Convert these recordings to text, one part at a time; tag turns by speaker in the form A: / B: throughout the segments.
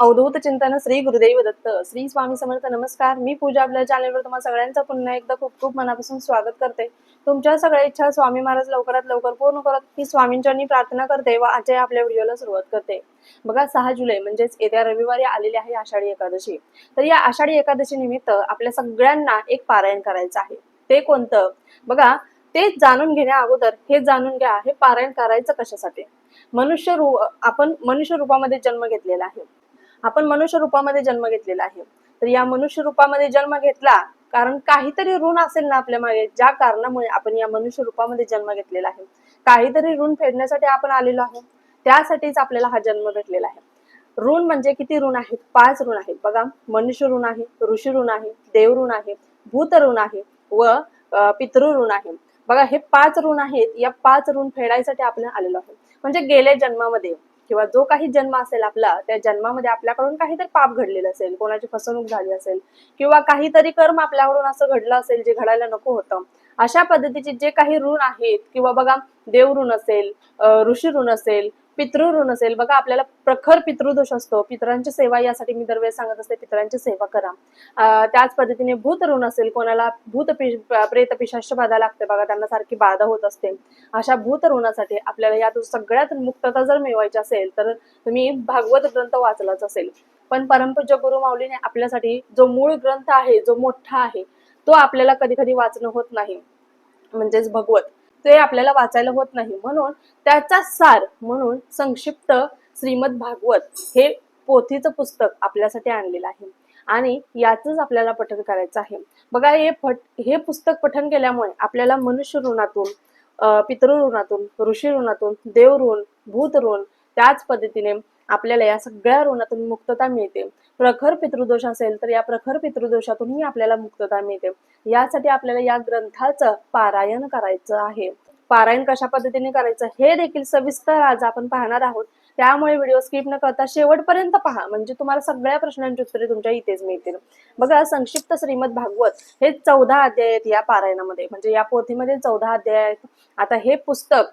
A: अवधूत चिंतन श्री गुरुदेव दत्त. श्री स्वामी समर्थ नमस्कार. मी पूजा आपल्या चॅनलवर तुम्हाला सगळ्यांचं पुन्हा एकदा खूप खूप मनापासून स्वागत करते. तुमच्या सगळ्या इच्छा स्वामी महाराज लवकरात लवकर पूर्ण करत ही स्वामींच्यांनी प्रार्थना करते व आजच्या आपल्या व्हिडिओला सुरुवात करते. बघा सहा जुलै म्हणजेच येत्या रविवारी आलेली आहे आषाढी एकादशी. तर या आषाढी एकादशी निमित्त आपल्या सगळ्यांना एक पारायण करायचं आहे. ते कोणतं? बघा ते जाणून घेण्या अगोदर हे जाणून घ्या हे पारायण करायचं कशासाठी? मनुष्य रूप आपण मनुष्य रूपामध्ये जन्म घेतलेला आहे. आपण मनुष्य रूपामध्ये जन्म घेतलेला आहे. तर या मनुष्य रूपामध्ये जन्म घेतला कारण काहीतरी ऋण असेल ना आपल्या मागे ज्या कारणामुळे आपण या मनुष्य रूपामध्ये जन्म घेतलेला आहे. काहीतरी ऋण फेडण्यासाठी आपण आलेलो आहोत. त्यासाठीच आपल्याला हा जन्म भेटलेला आहे. ऋण म्हणजे किती ऋण आहेत? पाच ऋण आहेत. बघा मनुष्य ऋण आहे ऋषी ऋण आहे देव ऋण आहे भूत ऋण आहे व पितृ ऋण आहे. बघा हे पाच ऋण आहेत. या पाच ऋण फेडायसाठी आपण आलेलो आहोत. म्हणजे गेल्या जन्मामध्ये किंवा जो काही जन्म असेल आपला त्या जन्मामध्ये आपल्याकडून काहीतरी पाप घडलेलं असेल कोणाची फसवणूक झाली असेल किंवा काहीतरी कर्म आपल्याकडून असं घडलं असेल जे घडायला नको होतं. अशा पद्धतीचे जे काही ऋण आहेत किंवा बघा देव ऋण असेल ऋषी ऋण असेल पितृ ऋण असेल. बघा आपल्याला प्रखर पितृदोष असतो. पितरांची सेवा यासाठी मी दरवेळेस सांगत असते पितरांची सेवा करा. त्याच पद्धतीने भूत ऋण असेल कोणाला भूत प्रेत पिशाच बाधा लागते बघा त्यांना सारखी बाधा होत असते. अशा भूत ऋणासाठी आपल्याला यातून सगळ्यात मुक्तता जर मिळवायची असेल तर तुम्ही भागवत ग्रंथ वाचलाच असेल. पण परमपूज्य गुरु माऊलीने आपल्यासाठी जो मूळ ग्रंथ आहे जो मोठा आहे तो आपल्याला कधी कधी वाचणं होत नाही. म्हणजेच भगवत. ते आपल्याला वाचायला होत नाही. म्हणून त्याचा सार म्हणून संक्षिप्त श्रीमद भागवत हे पोथीचं पुस्तक आपल्यासाठी आणलेलं आहे. आणि याचंच आपल्याला पठन करायचं आहे. बघा हे पठ हे पुस्तक पठन केल्यामुळे आपल्याला मनुष्य ऋणातून पितृ ऋणातून ऋषी ऋणातून देव ऋण भूत ऋण त्याच पद्धतीने आपल्याला या सगळ्या ऋणातून मुक्तता मिळते. प्रखर पितृदोष असेल तर या प्रखर पितृदोषातूनही आपल्याला मुक्तता मिळते. यासाठी आपल्याला या ग्रंथाचं पारायण करायचं आहे. पारायण कशा पद्धतीने करायचं हे देखील सविस्तर आज आपण पाहणार आहोत. त्यामुळे व्हिडिओ स्किप न करता शेवटपर्यंत पहा. म्हणजे तुम्हाला सगळ्या प्रश्नांची उत्तरे तुमच्या इथेच मिळतील. बघा संक्षिप्त श्रीमद भागवत हे चौदा अध्याय आहेत या पारायणामध्ये. म्हणजे या पोथीमध्ये चौदा अध्याय आहेत. आता हे पुस्तक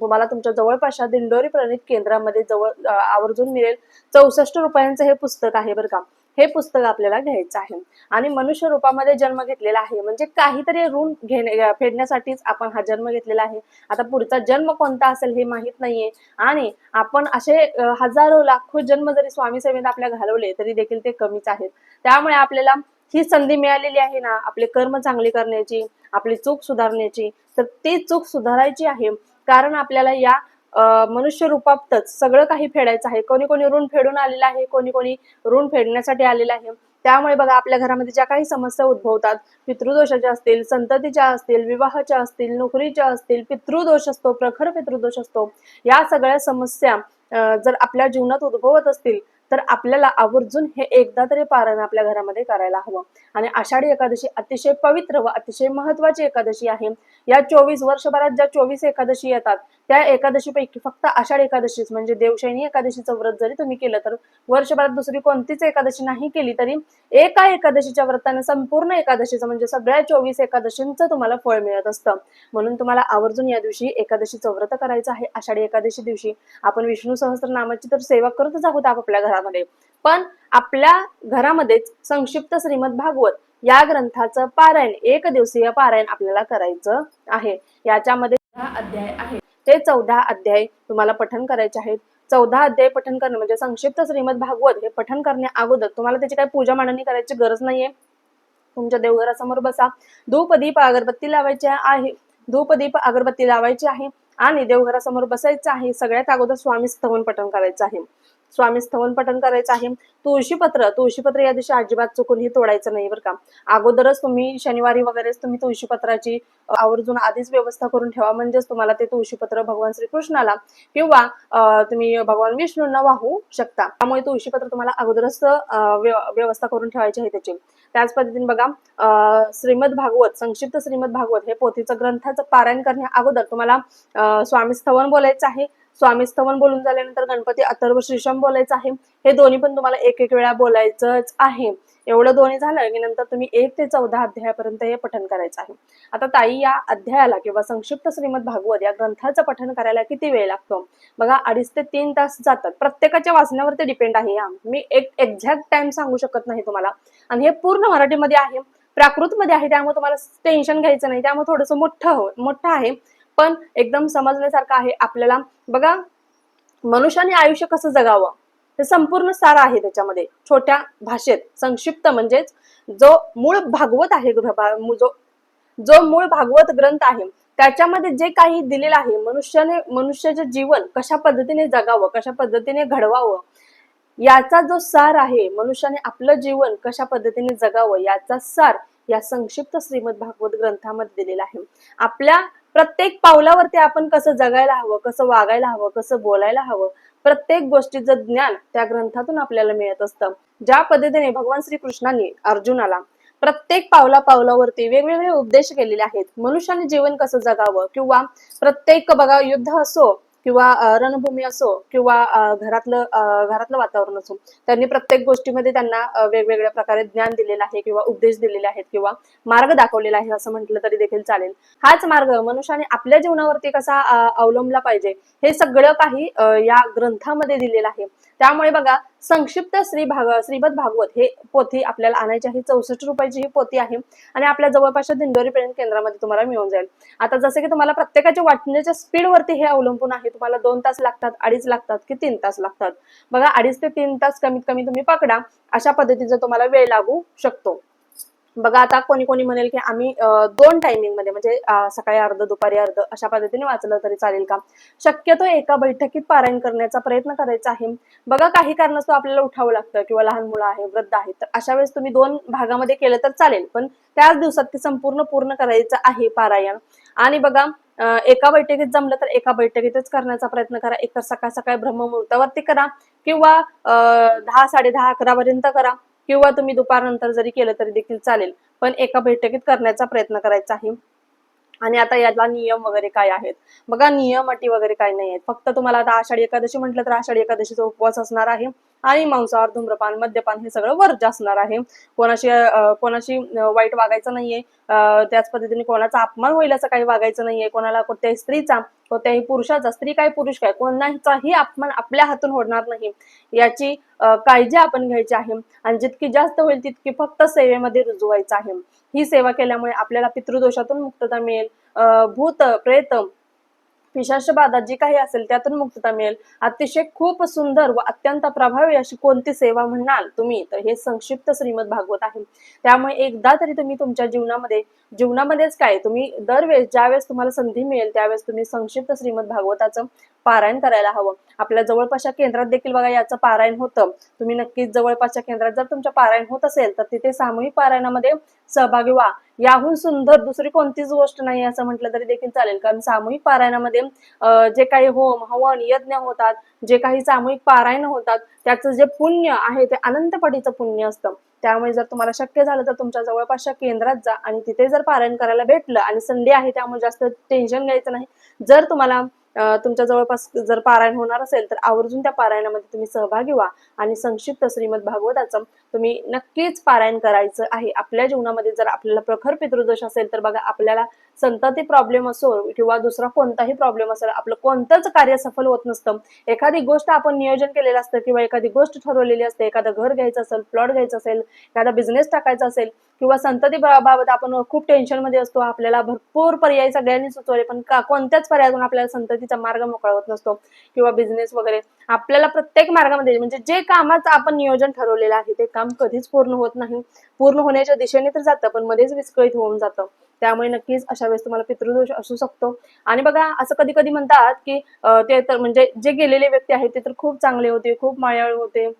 A: तुम्हाला तुमच्या जवळपासच्या दिंडोरी प्रणित केंद्रामध्ये जवळ आवर्जून मिळेल. चौसष्ट रुपयांचं हे पुस्तक आहे बरं का. हे पुस्तक आपल्याला घ्यायचं आहे. आणि मनुष्य रूपामध्ये जन्म घेतलेला आहे. म्हणजे काहीतरी ऋण घेणे फेडण्यासाठीच आपण हा जन्म घेतलेला आहे. आता पुढचा जन्म कोणता असेल हे माहीत नाहीये. आणि आपण असे हजारो लाखो जन्म जरी स्वामी सेवेत आपल्या घालवले तरी देखील ते कमीच आहेत. त्यामुळे आपल्याला ही संधी मिळालेली आहे ना. आपले कर्म चांगले करण्याची आपली चूक सुधारण्याची. तर ती चूक सुधारायची आहे. कारण आपल्याला या मनुष्य रूपातच सगळं काही फेडायचं आहे. कोणी कोणी ऋण फेडून आलेलं आहे कोणी कोणी ऋण फेडण्यासाठी आलेलं आहे. त्यामुळे बघा आपल्या घरामध्ये ज्या काही समस्या उद्भवतात पितृदोषाच्या असतील संततीच्या असतील विवाहाच्या असतील नोकरीच्या असतील पितृदोष असतो प्रखर पितृदोष असतो या सगळ्या समस्या जर आपल्या जीवनात उद्भवत असतील तर आपल्याला आवर्जून हे एकदा तरी पारायण आपल्या घरामध्ये करायला हवं. आणि आषाढी एकादशी अतिशय पवित्र व अतिशय महत्वाची एकादशी आहे. या चोवीस वर्षभरात ज्या चोवीस एकादशी येतात त्या एकादशीपैकी फक्त आषाढी एकादशीच म्हणजे देवशैनी एकादशीचं व्रत जरी तुम्ही केलं तर वर्षभरात दुसरी कोणतीच एकादशी नाही केली तरी एका एकादशीच्या व्रताने संपूर्ण एकादशीचं म्हणजे सगळ्या चोवीस एकादशींचं तुम्हाला फळ मिळत असतं. म्हणून तुम्हाला आवर्जून या दिवशी एकादशीचं व्रत करायचं आहे आषाढी एकादशी दिवशी. आपण विष्णू सहस्त्रनामाची तर सेवा करतच आहोत आपल्या ग्रंथामध्ये. पण आपल्या घरामध्येच संक्षिप्त श्रीमद भागवत या ग्रंथाचं पारायण एक दिवसीय पारायण आपल्याला करायचं आहे. याच्यामध्ये अध्याय आहे ते चौदा अध्याय तुम्हाला पठन करायचे आहेत. चौदा अध्याय पठन करणे म्हणजे संक्षिप्त श्रीमद भागवत हे पठन करण्या अगोदर तुम्हाला त्याची काही पूजा मांडणी करायची गरज नाहीये. तुमच्या देवघरासमोर बसा. धूप दीप अगरबत्ती लावायची आहे. धूप दीप अगरबत्ती लावायची आहे आणि देवघरासमोर बसायचं आहे. सगळ्यात अगोदर स्वामी स्तवन पठन करायचं आहे. स्वामी स्तवन पठन करायचं आहे. तुळशीपत्र तुळशीपत्र या दिवशी अजिबात चुकूनही तोडायचं नाही बरं का. अगोदरच तुम्ही शनिवारी वगैरेच तुम्ही तुळशीपत्राची आवर्जून आधीच व्यवस्था करून ठेवा. म्हणजेच तुम्हाला ते तुळशीपत्र भगवान श्रीकृष्णाला किंवा तुम्ही भगवान विष्णूंना वाहू शकता. त्यामुळे तुळशीपत्र तुम्हाला अगोदरच व्यवस्था करून ठेवायची आहे त्याची. त्याच पद्धतीने बघा श्रीमद भागवत संक्षिप्त श्रीमद भागवत हे पोथीचं ग्रंथाचं पारायण करण्या अगोदर तुम्हाला स्वामी स्थवन बोलायचं आहे. स्वामी स्तवन बोलून झाल्यानंतर गणपती अथर्व श्रीशम बोलायचं आहे. हे दोन्ही पण तुम्हाला एक एक वेळा बोलायचंच आहे. एवढं दोन्ही झालं की नंतर तुम्ही एक ते चौदा अध्यायापर्यंत हे पठण करायचं आहे. आता ताई या अध्यायाला किंवा संक्षिप्त श्रीमद भागवत या ग्रंथाचं पठण करायला किती वेळ लागतो? बघा अडीच ते तीन तास जातात. प्रत्येकाच्या वाचण्यावरती डिपेंड आहे या मी एक एक्झॅक्ट टाइम सांगू शकत नाही तुम्हाला. आणि हे पूर्ण मराठीमध्ये आहे. प्राकृतमध्ये आहे त्यामुळे तुम्हाला टेन्शन घ्यायचं नाही. त्यामुळे थोडंसं मोठं हो मोठं आहे. पण एकदम समजण्यासारखं आहे आपल्याला. बघा मनुष्याने आयुष्य कसं जगावं? हे संपूर्ण सार आहे त्याच्यामध्ये. छोट्या भाषेत संक्षिप्त म्हणजेच जो मूळ भागवत आहे जो जो मूळ भागवत ग्रंथ आहे त्याच्यामध्ये जे काही दिलेलं आहे मनुष्याने मनुष्याचे जीवन कशा पद्धतीने जगावं कशा पद्धतीने घडवावं याचा जो सार आहे मनुष्याने आपलं जीवन कशा पद्धतीने जगावं याचा सार या संक्षिप्त श्रीमद भागवत ग्रंथामध्ये दिलेला आहे. आपल्या प्रत्येक पावलावरती आपण कसं जगायला हवं कसं वागायला हवं कसं बोलायला हवं प्रत्येक गोष्टीचं ज्ञान त्या ग्रंथातून आपल्याला मिळत असतं. ज्या पद्धतीने भगवान श्रीकृष्णांनी अर्जुनाला प्रत्येक पावला पावलावरती वेगवेगळे उपदेश केलेले आहेत मनुष्याने जीवन कसं जगावं किंवा प्रत्येक बघा युद्ध असो किंवा रणभूमी असो किंवा घरातलं घरातलं वातावरण असो त्यांनी प्रत्येक गोष्टीमध्ये त्यांना वेगवेगळ्या प्रकारे ज्ञान दिलेलं आहे किंवा उपदेश दिलेले आहेत किंवा मार्ग दाखवलेला आहे असं म्हटलं तरी देखील चालेल. हाच मार्ग मनुष्याने आपल्या जीवनावरती कसा अवलंबला पाहिजे हे सगळं काही या ग्रंथामध्ये दिलेलं आहे. त्यामुळे बघा संक्षिप्त श्री भाग श्रीमद भागवत हे पोथी आपल्याला आणायची आहे. चौसष्ट रुपयाची ही पोथी आहे आणि आपल्या जवळपासच्या दिंडोरी प्रेम केंद्रामध्ये तुम्हाला मिळून जाईल. आता जसं की तुम्हाला प्रत्येकाच्या वाटण्याच्या स्पीडवरती हे अवलंबून आहे. तुम्हाला दोन तास लागतात अडीच लागतात की तीन तास लागतात. बघा अडीच ते तीन तास कमीत कमी तुम्ही पकडा. अशा पद्धतीचा तुम्हाला वेळ लागू शकतो. बघा आता कोणी कोणी म्हणेल की आम्ही दोन टायमिंगमध्ये म्हणजे सकाळी अर्ध दुपारी अर्ध अशा पद्धतीने वाचलं तरी चालेल का? शक्यतो एका बैठकीत पारायण करण्याचा प्रयत्न करायचा आहे. बघा काही कारणास्तव आपल्याला उठावं लागतं किंवा लहान मुलं आहे वृद्ध आहे तर अशा वेळेस तुम्ही दोन भागामध्ये केलं तर चालेल. पण त्याच दिवसात ते संपूर्ण पूर्ण करायचं आहे पारायण. आणि बघा एका बैठकीत जमलं तर एका बैठकीतच करण्याचा प्रयत्न करा. एक तर सकाळ सकाळी ब्रह्ममुहूर्तावरती करा किंवा अं, दहा साडे दहा अकरा पर्यंत करा. किंवा तुम्ही दुपारनंतर जरी केलं तरी देखील चालेल पण एका बैठकीत करण्याचा प्रयत्न करायचा आहे. आणि आता याला नियम वगैरे काय आहेत? बघा नियम अटी वगैरे काय नाही आहेत फक्त तुम्हाला आता आषाढी एकादशी म्हटलं तर आषाढी एकादशीचा उपवास असणार आहे आणि मांसाहार धूम्रपान मद्यपान हे सगळं वर्ज असणार आहे. कोणाशी कोणाशी वाईट वागायचं नाहीये. अं, त्याच पद्धतीने कोणाचा अपमान होईल असं काही वागायचं नाहीये. कोणाला कोणत्याही स्त्रीचा कोणत्याही पुरुषाचा स्त्री काय पुरुष काय? कोणाचाही अपमान आपल्या हातून होणार नाही. याची काळजी आपण घ्यायची आहे. आणि जितकी जास्त होईल तितकी फक्त सेवेमध्ये रुजवायचं आहे. ही सेवा केल्यामुळे आपल्याला पितृदोषातून मुक्तता मिळेल. अं, भूत प्रेत पिशाच बाधा जी काही असेल त्यातून मुक्तता मिळेल. अतिशय खूप सुंदर व अत्यंत प्रभावी अशी कोणती सेवा म्हणाल तुम्ही तर हे संक्षिप्त श्रीमद भागवत आहे. त्यामुळे एकदा तरी तुम्ही तुमच्या जीवनामध्ये जीवनामध्येच काय तुम्ही दरवेळेस ज्यावेळेस तुम्हाला संधी मिळेल त्यावेळेस तुम्ही संक्षिप्त श्रीमद भागवताचं पारायण करायला हवं. आपल्या जवळपासच्या केंद्रात देखील बघा याचं पारायण होतं. तुम्ही नक्कीच जवळपासच्या केंद्रात जर तुमच्या पारायण होत असेल तर तिथे सामूहिक पारायणामध्ये सहभागी व्हा. याहून सुंदर दुसरी कोणतीच गोष्ट नाही असं म्हटलं तरी देखील चालेल. कारण सामूहिक पारायणामध्ये जे काही होम हवन यज्ञ होतात जे काही सामूहिक पारायण होतात त्याचं जे पुण्य आहे ते अनंतपटीचं पुण्य असतं. त्यामुळे जर तुम्हाला शक्य झालं तर तुमच्या जवळपासच्या केंद्रात जा आणि तिथे जर पारायण करायला भेटलं आणि संडे आहे त्यामुळे जास्त टेन्शन घ्यायचं नाही. जर तुम्हाला तुमच्या जवळपास जर पारायण होणार असेल तर आवर्जून त्या पारायणामध्ये तुम्ही सहभागी व्हा. आणि संक्षिप्त श्रीमद भागवताचं तुम्ही नक्कीच पारायण करायचं आहे. आपल्या जीवनामध्ये जर आपल्याला प्रखर पितृदोष असेल तर बघा आपल्याला संतती प्रॉब्लेम असो किंवा दुसरा कोणताही प्रॉब्लेम असेल आपलं कोणतंच कार्य सफल होत नसतं. एखादी गोष्ट आपण नियोजन केलेलं असतं किंवा एखादी गोष्ट ठरवलेली असते एखादं घर घ्यायचं असेल प्लॉट घ्यायचं असेल एखादा बिझनेस टाकायचा असेल किंवा संतती बाबत आपण खूप टेन्शनमध्ये असतो आपल्याला भरपूर पर्याय सगळ्यांनी सुचवले पण का कोणत्याच पर्यायातून आपल्याला संततीचा मार्ग मोकळा होत नसतो किंवा बिझनेस वगैरे. आपल्याला प्रत्येक मार्गामध्ये म्हणजे जे कामाचं आपण नियोजन ठरवलेलं आहे ते काम कधीच पूर्ण होत नाही. पूर्ण होण्याच्या दिशेने तर जातं पण मध्येच विस्कळीत होऊन जातं. त्यामुळे नक्कीच अशा वेळेस तुम्हाला पितृदोष असू शकतो. आणि बघा असं कधी कधी म्हणतात की ते तर म्हणजे जे गेलेले व्यक्ती आहेत ते तर खूप चांगले होते खूप मायाळू होते.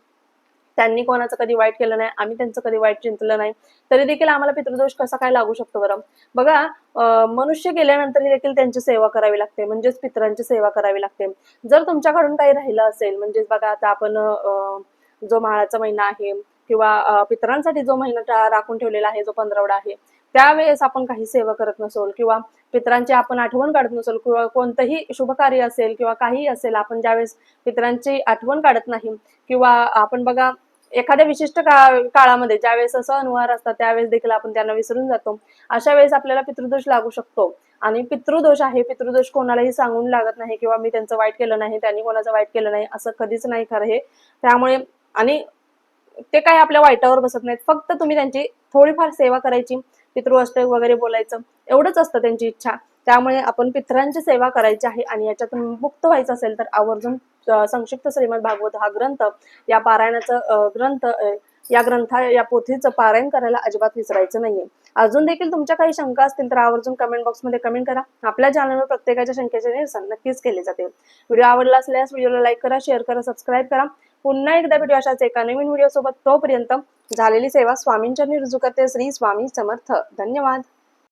A: त्यांनी कोणाचं कधी वाईट केलं नाही आम्ही त्यांचं कधी वाईट चिंतलं नाही. तरी देखील आम्हाला पितृदोष कसा काय लागू शकतो बरं? बघा मनुष्य गेल्यानंतरही देखील त्यांची सेवा करावी लागते म्हणजेच पितरांची सेवा करावी लागते. जर तुमच्याकडून काही राहिलं असेल म्हणजेच बघा आता आपण अं, जो माळाचा महिना आहे किंवा पितरांसाठी जो महिना राखून ठेवलेला आहे जो पंधरवडा आहे त्यावेळेस आपण काही सेवा करत नसोल किंवा पित्रांची आपण आठवण काढत नसोल किंवा कोणतंही शुभ कार्य असेल किंवा काही असेल आपण ज्यावेळेस पितरांची आठवण काढत नाही किंवा आपण बघा एखाद्या विशिष्ट काळ काळामध्ये ज्यावेळेस सणवार असतात त्यावेळेस देखील आपण त्यांना विसरून जातो. अशा वेळेस आपल्याला पितृदोष लागू शकतो. आणि पितृदोष आहे पितृदोष कोणालाही सांगून लागत नाही किंवा मी त्यांचं वाईट केलं नाही त्यांनी कोणाचं वाईट केलं नाही असं कधीच नाही खरं हे. त्यामुळे आणि ते काही आपल्या वाईटावर बसत नाहीत. फक्त तुम्ही त्यांची थोडीफार सेवा करायची. पितृअष्टक वगैरे बोलायचं एवढंच असतं त्यांची इच्छा. त्यामुळे आपण पितरांची सेवा करायची आहे आणि याच्यातून मुक्त व्हायचं असेल तर आवर्जून संक्षिप्त श्रीमद भागवत हा ग्रंथ या पारायणाचं ग्रंथ या ग्रंथा या पोथीचं पारायण करायला अजिबात विसरायचं नाहीये. अजून देखील तुमच्या काही शंका असतील तर आवर्जून कमेंट बॉक्समध्ये कमेंट करा. आपल्या चॅनलवर प्रत्येकाच्या शंकेचे निरसन नक्कीच केले जाते व्हिडिओ आवडला असल्यास व्हिडिओला लाईक करा शेअर करा सबस्क्राईब करा. पुन्हा एकदा भेटू अशाच एका नवीन व्हिडिओ सोबत. तोपर्यंत झालेली सेवा स्वामींच्या रुजू करते. श्री स्वामी समर्थ. धन्यवाद.